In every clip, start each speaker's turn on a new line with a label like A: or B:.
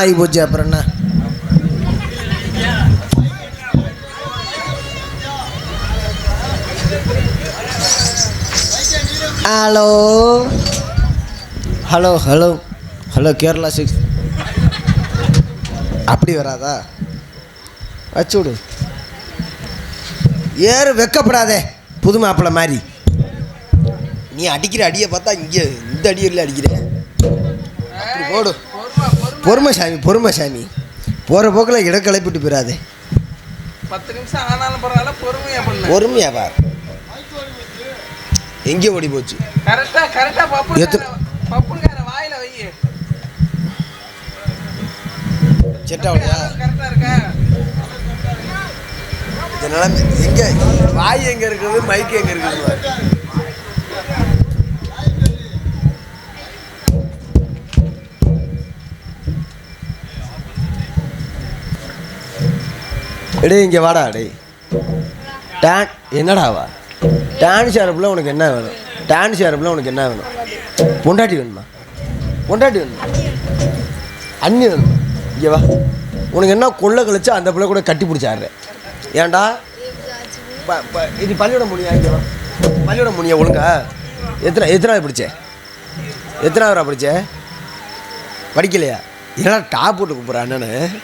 A: நாளாகி போச்சு அப்புறம் என்ன? Hello. Hello hello. Hello Kerala six. அப்படி வராதா? வச்சு விடு. ஏறு வெக்கப்படாதே. புது மாப்பிள்ளை மாதிரி. நீ அடிக்கிற அடியை பார்த்தா இங்கே இந்த அடியில் அடிக்கிற. அப்படி போடு. பொறுமை சாமி பொறுமை சாமி போகிற போக்கில் இடம் கிளப்பிட்டு போயிடாதே
B: பத்து நிமிஷம் ஆனாலும் பரவாயில்ல பொறுமையா பண்ணு.
A: பொறுமையா பார் எங்கே ஓடி போச்சு?
B: கரெக்டா கரெக்டா பப்பு பப்புங்கார வாயில வை.
A: செட்டாவலையா
B: கரெக்டா இருக்கா.
A: இந்த நிலைமை எங்கே வாய் எங்கே இருக்குது மைக் எங்கே இருக்குது? பாரு. டேய் இங்கே வாடா டேய். டான் என்னடாவா டான்ஸ் ஆரப்பில் உனக்கு என்ன வேணும்? டான்ஸ் ஆரப்பில் உனக்கு என்ன வேணும்? பொண்டாட்டி வேணுமா? பொண்டாட்டி வேணுமா? அண்ணி வேணும்? இங்கே வா. உனக்கு என்ன கொள்ளை கழிச்சா அந்த பிள்ளை கூட கட்டி பிடிச்சாரு ஏன்டா? ப- ப- இது பள்ளியோட முடியா இங்கே வா. பள்ளியோட முடியா ஒழுங்கா? எத்தனை எத்தனாவது படிச்ச? எத்தனாவதா படிச்ச? படிக்கலையா? என்னடா டாப் போட்டு கூப்பிட்ற அண்ணனு?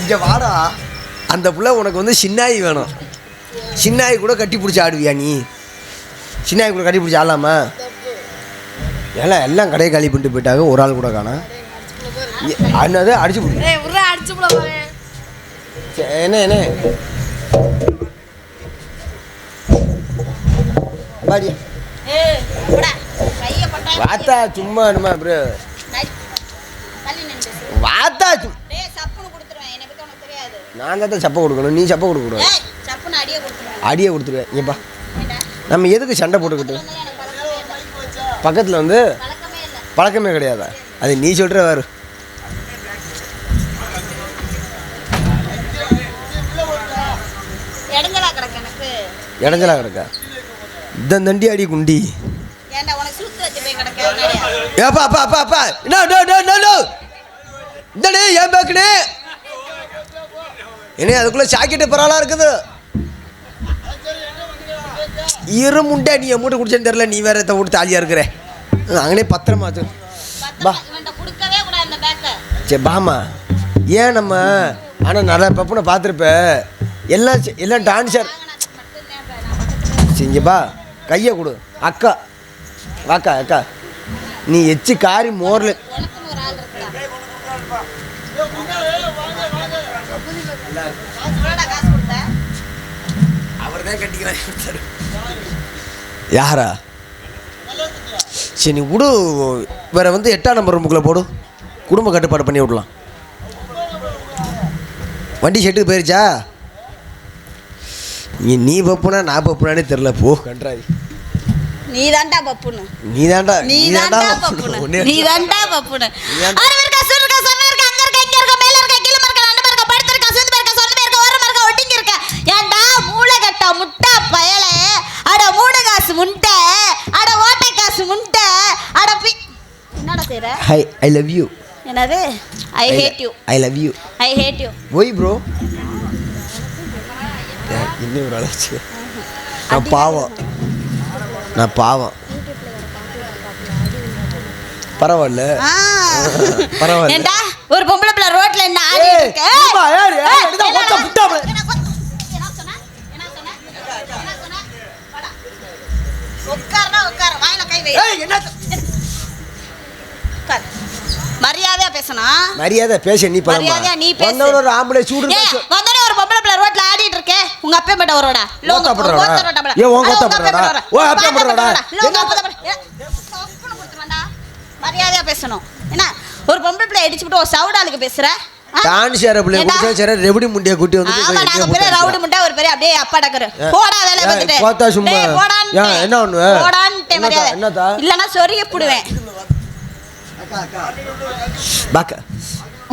A: இங்கே வாடா. அந்த பிள்ளை உனக்கு வந்து சின்னாயி வேணும். சின்னாயி கூட கட்டி பிடிச்சி ஆடுவியா நீ? சின்னாயி கூட கட்டி பிடிச்சி ஆடலாமா? எல்லாம் எல்லாம் கடையை காலி பண்ணிட்டு போயிட்டாங்க. ஒரு ஆள் கூட காணோம். என்னது? அடிச்சு பிடி
C: ஏய் உர்ரா அடிச்சு போல பாரு
A: சே, என்ன என்ன? பாடியா வாத்தா சும்மா
C: நின்று.
A: வாத்தா சு-
C: டேய் சப்புன்னு கொடுத்துருவேன் என்னை பத்தி உனக்கு தெரியாது
A: நான் தான் சப்பை கொடுக்கணும் நீ சப்பை கொடுக்கக்கூடாது
C: அடியே கொடுத்துருவேன்.
A: ஏப்பா நம்ம எதுக்கு சண்டை போட்டுக்கிட்டு? பக்கத்தில் வந்து
C: பழக்கமே
A: கிடையாதா. அது நீ சொல்கிற வேறு.
C: இடைஞ்சலா கிடக்கு
A: இந்த தண்டி அடி குண்டி. ஏப்பா அப்பா அப்பா அப்பா. நோ. இந்தடே ஏன் பேக்குனே? என்ன அதுக்குள்ளே சாக்கெட்டு பரவாயில்ல இருக்குது. இரு முண்டை நீ மூட்டை குடிச்சேன்னு தெரில நீ வேற எத்த விட்டு தாலியாக இருக்கிற. அங்கனே பத்திரமா வச்சு பா. சரி பாமா ஏன் நம்ம ஆனால் நிறைய பப்புனை பார்த்துருப்ப. எல்லாம் எல்லாம் டான்ஸர் செஞ்சப்பா கையை கொடு. அக்கா வாக்கா அக்கா. நீ எச்சி காரி மோரில்
C: உனக்குன்னு ஒரு ஆள் இருக்கா எவ்வளோடா காசு கொடுத்த
A: அவர் தான் கட்டிக்கிறார் யாரா? சரி நீ விடு. வேற வந்து எட்டாம் நம்பர் ரூமுக்குள்ளே போடு. குடும்ப கட்டுப்பாடு பண்ணி விடலாம். வண்டி ஷெட்டுக்கு போயிருச்சா? நீ நீ பப்புனா நான் பப்புனானே தெரில போ. கன்றாதி
C: நீ தான்டா பப்புன்னு
A: நீ தாண்டா
C: நீ தான்டா பப்புனு நீ தான்டா பப்புனு
A: நீதான்டா.
C: அருவ இருக்கா சுரு இருக்கா சொன்ன இருக்கா அங்க இருக்கா இங்க இருக்கா மேல இருக்கா கீழ இருக்கா நண்டு இருக்கா படுத்து இருக்கா சுந்து இருக்கா சொன்ன இருக்கா ஓரமா இருக்கா ஒட்டிங்க இருக்கா ஏன்டா மூளை கட்டா முட்டா பயலே அட மூணு காசு முண்டை. அட ஓட்டை காசு முண்டை. அட பி என்னடா செய்ற?
A: ஹை ஐ லவ் யூ
C: என்னது? I hate you
A: I love you
C: I hate you
A: why bro இன்னும் ஒரு ஆளாச்சு நான் பாவம். நான் பாவம். பரவாயில்ல. பரவாயில்ல.
C: ஒரு பொம்பளை பிள்ளை ரோட்ல என்ன ஆடி இருக்க
A: ஏம்மா, யாரு? ஏய், எடுத்தா ஒத்த புட்டாம.
C: உட்கார்னா உட்கார. வாயில கை வை.
A: ஏய், என்ன
C: உட்கார். மரியாதையா பேசணும்
A: மரியாதை பேச நீ
C: மரியாதையா நீ பேசு.
A: வந்தவன ஒரு ஆம்பளை சூடு
C: ஏய், வந்தோடனே ஒரு பொம்பளை பிள்ளை ரோட்ல ஆடிட்டு இருக்கே. உங்க அப்பா மட்டும் உங்க உங்க அப்பா
A: ஓ? அப்பா
C: உங்க? அப்பா சப்புன்னு கொடுத்துருவேன்டா. மரியாதையா பேசணும். என்ன? ஒரு பொம்பளை பிள்ளை அடிச்சுட்டு ஒரு சவுடாளுக்கு பேசுற?
A: டான்ஸ் சேர பிள்ளை? குடிச்சா சேர ரெவடி முண்டிய குட்டி வந்து
C: ஆமா நாங்க பெரிய ரவுடி முட்டை ஒரு பெரிய அப்படியே அப்பா டக்கரு போடா வேலைய பார்த்துட்டு.
A: போத்தா சும்மா. ஏன், என்ன பண்ணுவ?
C: போடான்ட்டு மரியாதை.
A: என்னத்தா?
C: இல்லைன்னா சொருகி புடுவேன்.
A: பாக்க.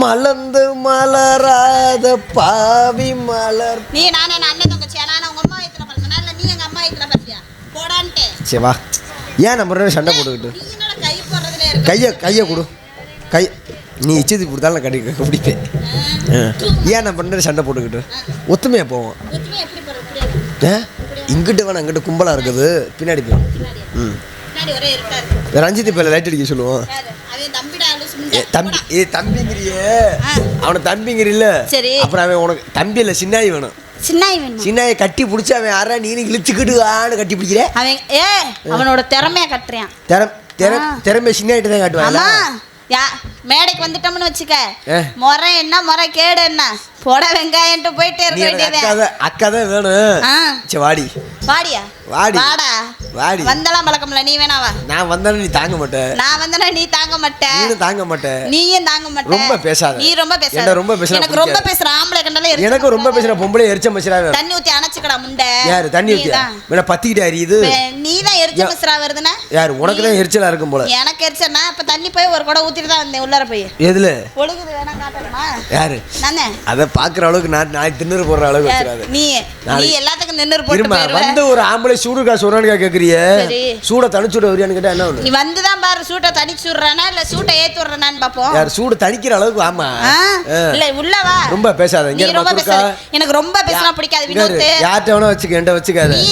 A: மலர்ந்து மலராத பாவி மலர்.
C: நீ நானே நான் அண்ணன் தங்கச்சியா? நான் உங்க அம்மா பிறந்தனா இல்ல நீ எங்க அம்மா வயித்துல பிறந்தியா போடான்ட்டு
A: சரி வா. ஏன் நம்ம சண்டை போட்டுக்கிட்டு?
C: என்னடா
A: கையை கையை கொடு. கை நீ இச்சதி கொடுத்தாலும் நான் கடி பிடிப்பேன். ஏன் ரெண்டு பேரும் சண்டை போட்டுக்கிட்டு. ஒத்துமையாக போவோம். இங்கிட்டு வேணாம் இங்கிட்டு கும்பலாக இருக்குது. பின்னாடி போய் ம். ரஞ்சித் இப்போ லைட் அடிக்க சொல்லுவோம். தம்பி ஏ தம்பிங்கிறியே. அவனை தம்பிங்கிறில்ல
C: சரி.
A: அப்புறம் அவன் உனக்கு தம்பி இல்லை சின்னாயி வேணும்.
C: சின்னாய்
A: கட்டி பிடிச்சி அவன் யாரா நீ இழுச்சுக்கிட்டு ஆன்னு கட்டி பிடிக்கிற?
C: அவன் ஏ அவனோட திறமைய கட்டுறான்.
A: திறம். திறமை சின்னாயிட்டு தான்
C: யா மேடைக்கு வந்துட்டோம்னு வச்சுக்க. முறை என்ன முறை கேடு என்ன? போட வெங்காயன்ட்டு போயிட்டே
A: நீ
C: இருக்க வேண்டியதே.
A: அக்கா தான் வேணும். சரி வாடி.
C: வாடியா?
A: வாடி.
C: வாடா.
A: வாடி.
C: வந்தெல்லாம் பழக்கம்ல நீ வேணா வா
A: நான் வந்தாலும் நீ தாங்க மாட்டேன்
C: நான் வந்தனா நீ தாங்க மாட்ட.
A: நீனும் தாங்க மாட்டேன்
C: நீயும் தாங்க மாட்ட.
A: ரொம்ப பேசாத.
C: நீ ரொம்ப பேசாத.
A: ரொம்ப பேசுனா
C: எனக்கு ரொம்ப. பேசுற ஆம்பளை கண்டாலே
A: எனக்கு ரொம்ப. பேசுற பொம்பளை எரிச்ச மச்சிரா
C: தண்ணி ஊத்தி அணைச்சுக்கடா முண்டை.
A: யாரு? தண்ணி
C: நீதான்.
A: வேணா பத்திக்கிட்டு அறியுது
C: நீ தான் எரிச்சல் மிஸ்ரா வருதுன்னா?
A: யாரு? உனக்கு தான் எரிச்சலா இருக்கும் போல.
C: எனக்கு எரிச்சல்னா இப்ப தண்ணி போய் ஒரு குடம் ஊத்திட்டு தான் வந்தேன். உள்ளார போய்.
A: எதுல?
C: ஒழுகுது வேணா காட்டணுமா?
A: யாரு?
C: நானே.
A: அதை பாக்குற அளவுக்கு நான் நான் திண்ணூறு போடுற அளவுக்கு
C: நீ எல்லாத்துக்கும் நின்று போட்டு போயிருவ.
A: வந்து ஒரு ஆம்பளை சூடு காசு சொல்றான்னு கேக்குறிய. சூட தணிச்சுட வரியான்னு கேட்டா என்ன
C: நீ வந்து தான் பாரு சூட்டை தனிச்சு விடுறானா இல்ல சூட்டை ஏத்தி விடுறானான்னு பாப்போம்
A: யார் சூடு தணிக்கிற அளவுக்கு ஆமா.
C: இல்ல உள்ள வா.
A: ரொம்ப பேசாத இங்க
C: ரொம்ப பேசாத. எனக்கு ரொம்ப பேசினா பிடிக்காது வினோத்
A: யார்கிட்ட வேணா வச்சுக்க என்கிட்ட வச்சுக்காத.
C: நீ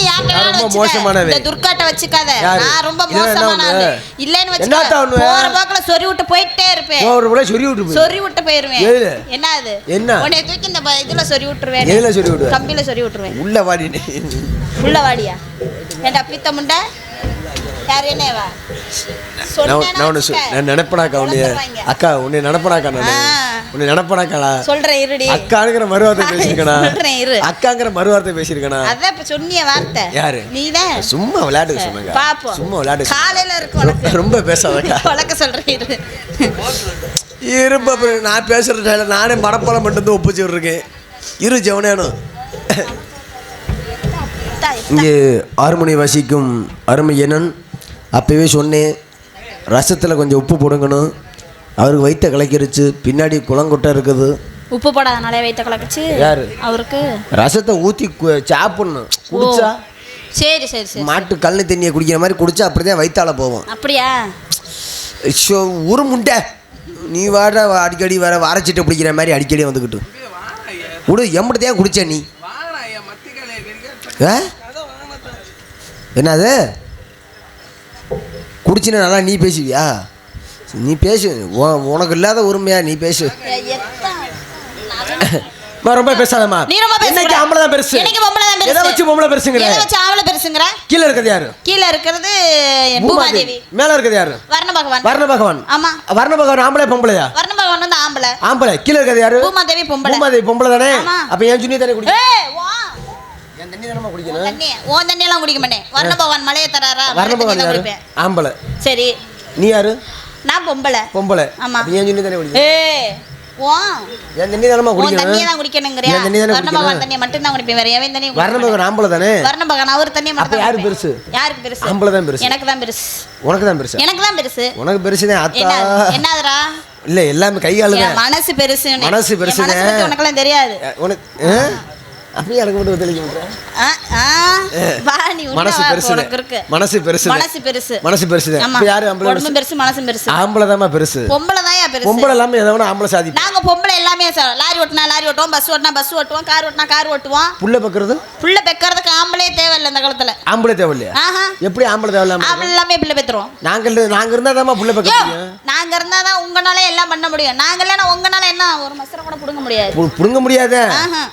A: ரொம்ப. மோசமானவே
C: துர்காட்ட வச்சுக்காத? நான் ரொம்ப
A: இதெல்லாம் என்ன
C: மோசமான ஆளு
A: ஒண்ணு?
C: இல்லைன்னு வச்சுக்க.
A: ஒண்ணு?
C: போற போக்குல சொறி விட்டு போயிட்டே இருப்பேன்.
A: ஒரு முறை சொல்லி விட்டு
C: சொறி விட்டு போயிருவேன்? என்ன அது?
A: என்ன?
C: உன்னை தூக்கி இந்த இதுல சொறி விட்டுருவேன்
A: எதுல சொல்லி விடுவ
C: கம்பியில சொறி விட்டுருவேன்
A: உள்ள வாடி
C: உள்ள வாடியா? ஏண்டா பித்த முண்டை?
A: நான் நினைப்பனாக்கா உன்னைய. அக்கா உன்னை நினைப்பனாக்கா நான். உன்னை நினைப்பனாக்காளா
C: சொல்றேன் இருடி.
A: அக்காங்கிற மறுவார்த்தை
C: இரு.
A: அக்காங்கிற மறுவார்த்தை பேசியிருக்கனா?
C: அதான் இப்ப சொன்னிய வார்த்தை.
A: யாரு?
C: நீதான்.
A: சும்மா விளையாட்டுக்கு சொன்னாங்க.
C: பாப்போம்.
A: சும்மா விளையாட்டு
C: காலையில இருக்கு
A: ரொம்ப பேசாதக்கா.
C: வழக்க சொல்றேன் இரு.
A: இருப்ப நான் பேசுற நானே மடப்பாலம் மட்டும் தான் ஒப்பிச்சு இருக்கேன் இரு ஜெவனேனும் இங்கே ஆறுமணி வசிக்கும் அருமை என்னன் அப்போவே சொன்னேன் ரசத்தில் கொஞ்சம் உப்பு போடுங்கணும் அவருக்கு வயிற்ற கலக்கிருச்சு பின்னாடி குளங்கொட்டை இருக்குது.
C: உப்பு போடாதனாலே வைத்த கலக்குச்சு.
A: யாரு?
C: அவருக்கு.
A: ரசத்தை ஊற்றி சாப்பிடணும் குடிச்சா?
C: சரி சரி சரி
A: மாட்டு கல்லு தண்ணியை குடிக்கிற மாதிரி குடிச்சா அப்படி தான் வயிற்றால போவோம்
C: அப்படியா?
A: ஷோ ஒரு முண்டை நீ வாட அடிக்கடி வர வாரச்சிட்டு பிடிக்கிற மாதிரி அடிக்கடி வந்துக்கிட்டு விடு எம்பிட்டதையா குடிச்ச நீ. என்னது? குடிச்சினா நல்லா நீ பேசுவியா? நீ பேசு. உ- உனக்கு இல்லாத உரிமையா நீ பேசு. ரொம்ப பேசாதம்மா.
C: நீ ரொம்ப.
A: இன்னைக்கு ஆம்பளை தான் பெருசு?
C: எனக்கு பொம்பளை தான் பெருசு.
A: எதை வச்சு பொம்பளை பெருசுங்கிற?
C: எதை வச்சு ஆவல பெருசுங்கிற?
A: கீழே இருக்கிறது யாரு?
C: கீழ இருக்கிறது
A: பூமாதேவி. மேல இருக்கிறது யாரு?
C: வர்ண பகவான்.
A: வர்ண பகவான்.
C: ஆமா.
A: வர்ண பகவான் ஆம்பளை பொம்பளையா?
C: வர்ண பகவான் வந்து ஆம்பளை.
A: ஆம்பளை. கீழே இருக்கிறது யாரு?
C: பூமாதேவி பொம்பளை.
A: பூமாதேவி பொம்பளை தானே. அப்ப என் சுண்ணி தானே குடி
C: ஏய்
A: தண்ணி தானே குடிக்கணும்
C: தண்ணி தண்ணி எல்லாம் குடிக்க மாட்டேன். வர்ண பகவான் மலையை தராரா?
A: வர்ண
C: தண்ணி
A: பகவான்
C: தான்
A: யாரு
C: குடிப்பேன்.
A: ஆம்பளை.
C: சரி.
A: நீ யாரு?
C: நான் பொம்பளை.
A: பொம்பளை.
C: ஆமா.
A: தானே குடிக்கணும்? என் தண்ணி தானே
C: தண்ணியை தான் குடிக்கணுங்கிறியா?
A: தண்ணி தானே
C: வர்ண பகவான்
A: குடிக்கணும்
C: தண்ணியை மட்டும் தான் குடிப்பேன். வேற எவன் தண்ணியும்
A: வர்ண
C: குடிக்க
A: பகவான் ஆம்பளை தானே.
C: வர்ண பகவான் அவர் தண்ணியை மட்டும் தான்
A: யாரு. பெருசு?
C: யாருக்கு பெருசு?
A: ஆம்பளை தான் பெருசு.
C: எனக்கு தான் பெருசு.
A: உனக்கு தான் பெருசு?
C: எனக்கு தான் பெருசு.
A: உனக்கு பெருசுதான் அத்தா
C: என்ன என்னதுடா?
A: இல்ல எல்லாமே கை காலு
C: என் மனசு பெருசு
A: மனசு பெருசுங்க.
C: உனக்கெல்லாம் தெரியாது.
A: உனக்கு? அப்படியே எனக்கு மட்டும் தெளிக்க மனசு பெருசு மனசு பெருசு
C: மனசு பெருசு.
A: மனசு பெருசு யாரு
C: பெருசு? மனசும் பெருசு.
A: ஆம்பளை தாம்மா பெருசு.
C: பொம்பளை தான் பெருசு.
A: பொம்பளை இல்லாம எதை வேணா ஆம்பளை சாதி.
C: நாங்க பொம்பளை எல்லாமே ச- லாரி ஓட்டினா லாரி ஓட்டுவோம் பஸ் ஓட்டினா பஸ் ஓட்டுவோம் கார் ஓட்டினா கார் ஓட்டுவோம்.
A: புள்ள பக்கிறது?
C: புள்ள பெக்கறதுக்கு ஆம்பளே தேவையில்லை இந்த காலத்துல.
A: ஆம்பளை தேவையில்லையா?
C: ஆஹா.
A: எப்படி ஆம்பளை தேவையில்லாம
C: ஆம்பளை எல்லாமே பிள்ளை பெத்துருவோம்.
A: நாங்கள் நாங்க இருந்தா தாம்மா புள்ள பக்க
C: நாங்க இருந்தாதான் உங்கனால எல்லாம் பண்ண முடியும். நாங்க இல்லைன்னா உங்கனால என்ன ஒரு மசரம் கூட புடுங்க முடியாது.
A: புடுங்க முடியாதே.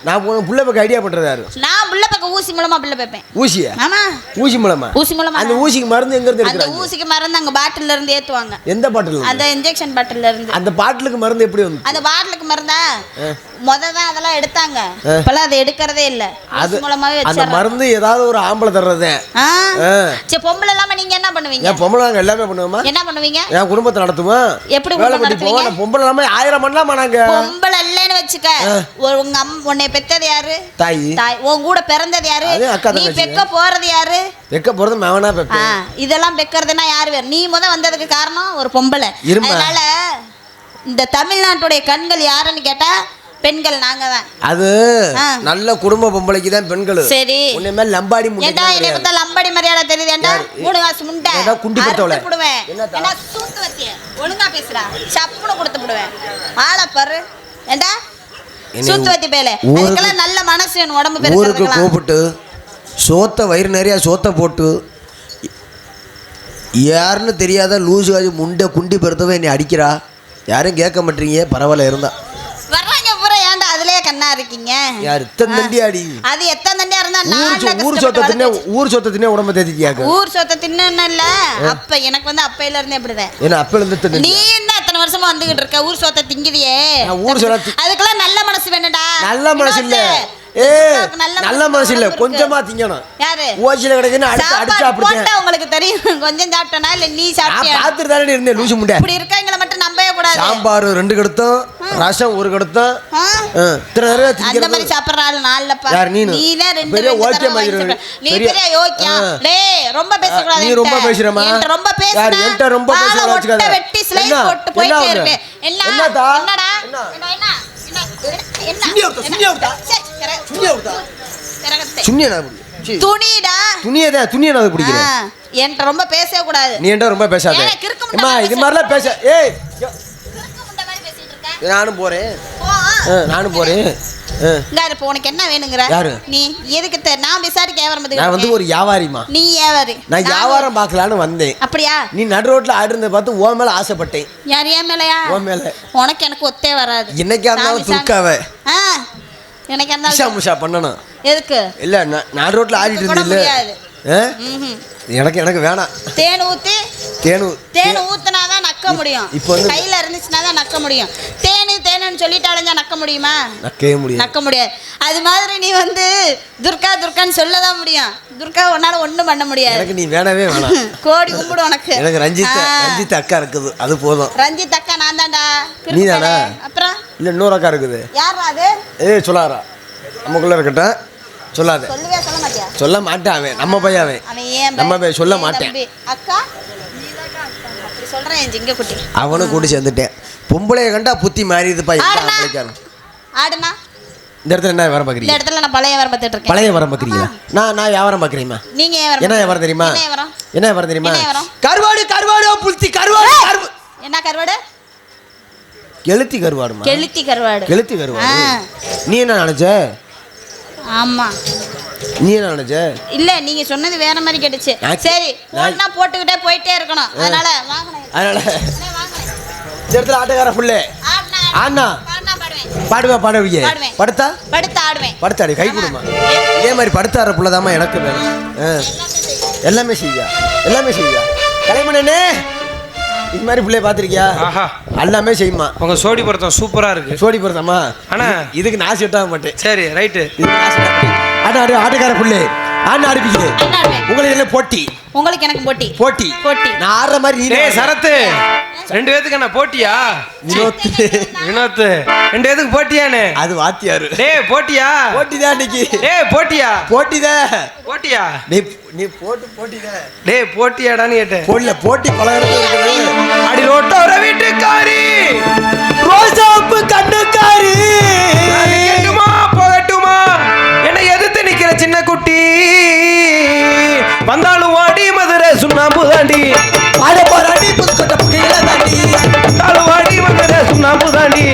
A: நான் புள்ள பக்க ஐடியா பண்றது யாரு
C: நான் புள்ள பக்கம் ஊசி மூலமா பிள்ளை வைப்பேன்
A: ஊசியா?
C: ஆமா.
A: ஊசி மூலமா?
C: ஊசி மூலமா.
A: அந்த ஊசிக்கு மருந்து எங்க இருந்து
C: அந்த ஊசிக்கு மருந்து அங்க பாட்டில்ல இருந்து ஏத்துவாங்க.
A: எந்த பாட்டில்
C: அந்த இன்ஜெக்ஷன் பாட்டில்ல இருந்து
A: அந்த பாட்டிலுக்கு மருந்து எப்படி வந்து?
C: அந்த பாட்டிலுக்கு மருந்தா? முத தான் அதெல்லாம் எடுத்தாங்க. இப்பெல்லாம் அதை எடுக்கிறதே இல்ல.
A: அது
C: மூலமாவே
A: அந்த மருந்து ஏதாவது ஒரு ஆம்பளை தர்றதே.
C: சரி பொம்பளை இல்லாம நீங்க என்ன பண்ணுவீங்க?
A: என் பொம்பளை நாங்க எல்லாமே பண்ணுவோமா?
C: என்ன பண்ணுவீங்க?
A: என் குடும்பத்தை நடத்துவோம்?
C: எப்படி
A: வேலை பண்ணி போவோம். பொம்பளை இல்லாம ஆயிரம் பண்ணலாமா நாங்க?
C: பொம்பளை இல்லைன்னு வச்சுக்க. உங்க அம் உன்னை பெத்தது யாரு?
A: தாய்.
C: தாய். உன் கூட பிறந்தது யாரு? நீ. பெக்க போறது யாரு?
A: வெக்க போறது மேவனா பெப்பேன்
C: இதெல்லாம் பெக்கறதுன்னா யாரு வேறு நீ முத வந்ததுக்கு காரணம் ஒரு பொம்பளை. அதனால இந்த தமிழ்நாட்டுடைய கண்கள் யாருன்னு கேட்டா பெண்கள் நாங்க தான்
A: அது. நல்ல குடும்ப பொம்பளைக்கு தான் பெண்கள்.
C: சரி.
A: உன்னை லம்பாடி
C: ஏண்டா
A: முன்னாடி
C: என்னை பார்த்தா லம்படி மாதிரியா தெளிவாடா தெரியுது
A: யாரு?
C: மூணு காசு முண்டை.
A: ஏதா குண்டி பெத்தவளே?
C: புடுவேன்? ஏன்னா சூத்து வத்திய? ஒழுங்கா பேசுடா. சப்புன்னு கொடுத்து புடுவேன். ஆளை பாரு. ஏண்டா? சூத்து வத்தி பேல.
A: ஊருக்கு-
C: அதுக்கெல்லாம் நல்ல மனசு வேணும் உடம்பு
A: ஊருக்கு
C: பெருக்கிறதுக்கெல்லாம்
A: கூப்பிட்டு சோத்தை வயிறு நிறையா சோத்தை போட்டு யாருன்னு தெரியாத லூசு காஜி முண்டை குண்டி பெருத்தவன் என்னை அடிக்கிறா? யாரும் கேட்க மாட்டீங்க பரவாயில்ல இருந்தா.
C: வர்றாங்க பூரா ஏன்டா அதுலயே கண்ணா இருக்கீங்க?
A: யார் இத்தனை தண்டி அடி
C: அது எத்தனை தண்டியா இருந்தா
A: ஊர்
C: நான்
A: ஊர் சொத்தை தின்னே ஊர் சொத்தை தின்னே உடம்ப தேத்திட்டியாக்க
C: ஊர் சொத்தை தின்னு இல்ல. அப்ப எனக்கு வந்து அப்பையில இருந்தே இப்படிதான்.
A: ஏன்னா அப்ப இருந்து
C: நீ என்ன வருஷமா வந்துகிட்டு இருக்க? ஊர் சொத்தை திங்குதியே
A: நான் ஊர் சொத்தை தி-
C: அதுக்கெல்லாம் நல்ல மனசு வேணும்டா.
A: நல்ல மனசு இல்ல. ஏ
C: வினோத்துக்கு
A: நல்ல மனசு இல்ல. கொஞ்சமா. திங்கணும்.
C: யாரு?
A: ஓசில கிடைக்குன்னு அடுத்து அடிச்சு
C: சாப்பாடு போட்டா உங்களுக்கு தெரியும். கொஞ்சம் சாப்பிட்டனா? இல்ல நீ
A: நான்
C: சாப்பிட்டியா
A: பார்த்துட்டு தானே இருந்தேன் லூசு முண்டை.
C: இப்படி இருக்கவங்கள மட்டும் நம்பவே கூடாது
A: சாம்பார் ரெண்டு கெடுத்தோம் ரசம் ஒரு கெடுத்தோம்? இத்தனை தடவை
C: அந்த மாதிரி சாப்பிடுற ஆளு நாலுலப்பா
A: யார் நீனு?
C: நீனே ரெண்டு
A: பெரிய
C: ரெண்டு
A: ஓகே
C: தடவை வாங்கி
A: மாதிரி
C: சாப்பிடுற. நீ
A: பெரிய-
C: பெரிய
A: ஆ.
C: டேய் ரொம்ப பேசக்கூடாது
A: நீ
C: என்கிட்ட.
A: ரொம்ப பேசுறமா?
C: என்கிட்ட ரொம்ப
A: யார்
C: பேசுன
A: என்கிட்ட ரொம்ப
C: வாழை ஒட்ட
A: வச்சுக்காத.
C: வெட்டி ஸ்லைஸ்
A: என்ன?
C: போட்டு
A: என்ன
C: போயிட்டே
A: உனக்கு?
C: இருப்பேன் என்ன
A: என்னத்தா?
C: என்னடா
A: என்ன?
C: என்ன என்ன என்ன என்ன
A: சுண்ணியை விட்டா, சுண்ணியை விட்டா.
C: சே, கர-
A: சுண்ணியை நான் பிடி- சீ,
C: துணிடா
A: துணியை தான் துணியை நான் பிடிக்கிறேன்
C: என்கிட்ட ரொம்ப பேசவே கூடாது
A: நீ என்கிட்ட ரொம்ப பேசாத
C: ஏன் கிறுக்கு முண்டை
A: அம்மா இது மாதிரிலாம் பேச ஏய் நானும் போறேன்.
C: போ.
A: ஆ, நானும்
C: இரு, இப்போ உனக்கு என்ன வேணுங்கிற?
A: யாரு?
C: நீ எதுக்கு நான் விசாரிக்க வியாபாரம்
A: நான் வந்து ஒரு வியாபாரிமா
C: நீ வியாபாரி.
A: நான் வியாபாரம் பார்க்கலான்னு வந்தேன்.
C: அப்படியா?
A: நீ நடு ரோட்ல ஆடுறத பார்த்து உன் மேல ஆசைப்பட்டேன்.
C: யார் ஏன் மேலையா?
A: உன் மேல.
C: உனக்கு எனக்கு ஒத்தே வராது.
A: என்னைக்கா இருந்தாலும் துர்க்காவ.
C: எனக்கு இருந்தாலும்
A: பண்ணணும்.
C: எதுக்கு?
A: இல்ல நான் ரோட்ல ஆடிட்டு இருந்தேன்
C: முடியாது. ம்ஹும்.
A: எனக்கு எனக்கு வேணாம்.
C: தேன் ஊத்தி
A: தேனு
C: தேன் ஊத்துனாதான் நக்க முடியும்.
A: இப்போ வந்து-
C: கையில இருந்துச்சுன்னா தான் நக்க முடியும். தேனு தேனுன்னு சொல்லிட்டு அலைஞ்சா நக்க முடியுமா?
A: நக்கவே முடியாது.
C: நக்க முடியாது. அது மாதிரி நீ வந்து துர்கா துர்கான்னு சொல்லதான் முடியும். துர்கா உன்னால ஒண்ணும் பண்ண முடியாது.
A: எனக்கு நீ வேணவே வேணாம்.
C: கோடி கும்பிடு உனக்கு.
A: எனக்கு ரஞ்சித். ரஞ்சித் அக்கா இருக்குது. அது போதும்.
C: ரஞ்சித் அக்கா நான் தான்டா.
A: நீ தானா?
C: அப்புறம்?
A: இல்ல இன்னொரு அக்கா இருக்குது.
C: யாரா அது?
A: ஏய் சொல்லாரா. நமக்குள்ள இருக்கட்டும். சொல்லாத.
C: சொல்ல
A: மாட்டான் அவன். நம்ம பையன் அவன். நம்ம போய் சொல்ல மாட்டேன்.
C: அக்கா? குட்டி.
A: அவனும் கூட சேர்ந்துட்டேன். பொம்பளைய கண்டா புத்தி மாறிடுதுப்பா
C: ஆடுனா?
A: இந்த இடத்துல என்ன வியாபாரம்
C: இந்த
A: பார்க்குறீங்க
C: இடத்துல நான் பழைய வியாபாரம் பார்த்துட்டு
A: பழைய வியாபாரம் பார்க்குறீங்களா நான் நான் வியாபாரம் பார்க்குறீமா
C: நீங்க
A: என்ன வியாபாரம் தெரியுமா?
C: என்ன வியாபாரம்?
A: தெரியுமா? கருவாடு கருவாடு புளுத்தி கருவாடு கருவா
C: என்ன கருவாடு?
A: கெளுத்தி கருவாடுமா
C: கெளுத்தி கருவாடு.
A: கெளுத்தி கருவாடு. நீ என்ன நினைச்ச?
C: ஆமா.
A: நீ என்ன நினைச்ச?
C: இல்ல நீங்க சொன்னது வேற மாதிரி கேட்டுச்சு. சரி
A: நான்-
C: போட்டுனா போட்டுக்கிட்டே போயிட்டே இருக்கணும். அதனால
A: அதனால இந்த இடத்துல ஆட்டக்கார புள்ளே. ஆனா
C: பாடுவேன்.
A: பாடுவா பாடுவீங்க. படுத்தா?
C: படுத்து ஆடுவேன்.
A: படுத்தாடி கை கொடுமா. இதே மாதிரி படுத்தார புள்ளதாம்மா எனக்கு வேணும். எல்லாமே செய்வியா எல்லாமே செய்வியா கலைமணனே! இது மாதிரி பிள்ளைய பார்த்துருக்கியா?
B: ஆஹா.
A: எல்லாமே செய்யுமா?
B: உங்க சோடி பொருத்தம் சூப்பரா இருக்கு.
A: சோடி போடுதாம்மா
B: அண்ணா.
A: இதுக்கு நான் செட் ஆக மாட்டேன்.
B: சரி ரைட்டு.
A: ஆனா ஆடு ஆட்டுக்கார புள்ளே.
C: என்ன ஆடுவேன்
A: உங்களுக்கு என்ன போட்டி?
C: உங்களுக்கு எனக்கு போட்டி.
A: போட்டி.
C: போட்டி.
A: நான் ஆடுற மாதிரி நீ
B: டேய் சரத்து. ரெண்டு பேத்துக்கு என்ன போட்டியா?
A: வினோத்
B: வினோத் ரெண்டு பேத்துக்கு போட்டியானே
A: அது வாத்தியாரு.
B: டேய் போட்டியா?
A: போட்டி தான் இன்னைக்கு.
B: டேய் போட்டியா?
A: போட்டி தான்
B: போட்டியா?
A: நீ நீ போட்டு போட்டி தான்
B: டேய் போட்டியாடான்னு கேட்டேன்.
A: போடல போட்டி பழகிறது இருக்குது.
B: அடி ரோட்டோர வீட்டுக்காரி
A: ரோசாப்பு கண்ணுக்காரி
B: நிக்கிற சின்ன குட்டி. வந்தாலும் வாடி மதுரை சுண்ணாம்பு தாண்டி.
A: பாட போராடி புதுக்கோட்டை புகையில தாண்டி.
B: வந்தாலும் வாடி மதுரை சுண்ணாம்பு தாண்டி.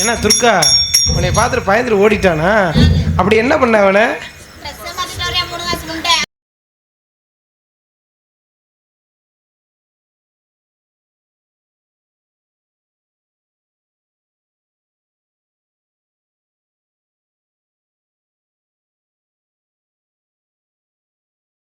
B: என்ன துர்கா உன்னை பார்த்துட்டு பயந்துட்டு ஓடிட்டானா? அப்படி என்ன பண்ண அவனை?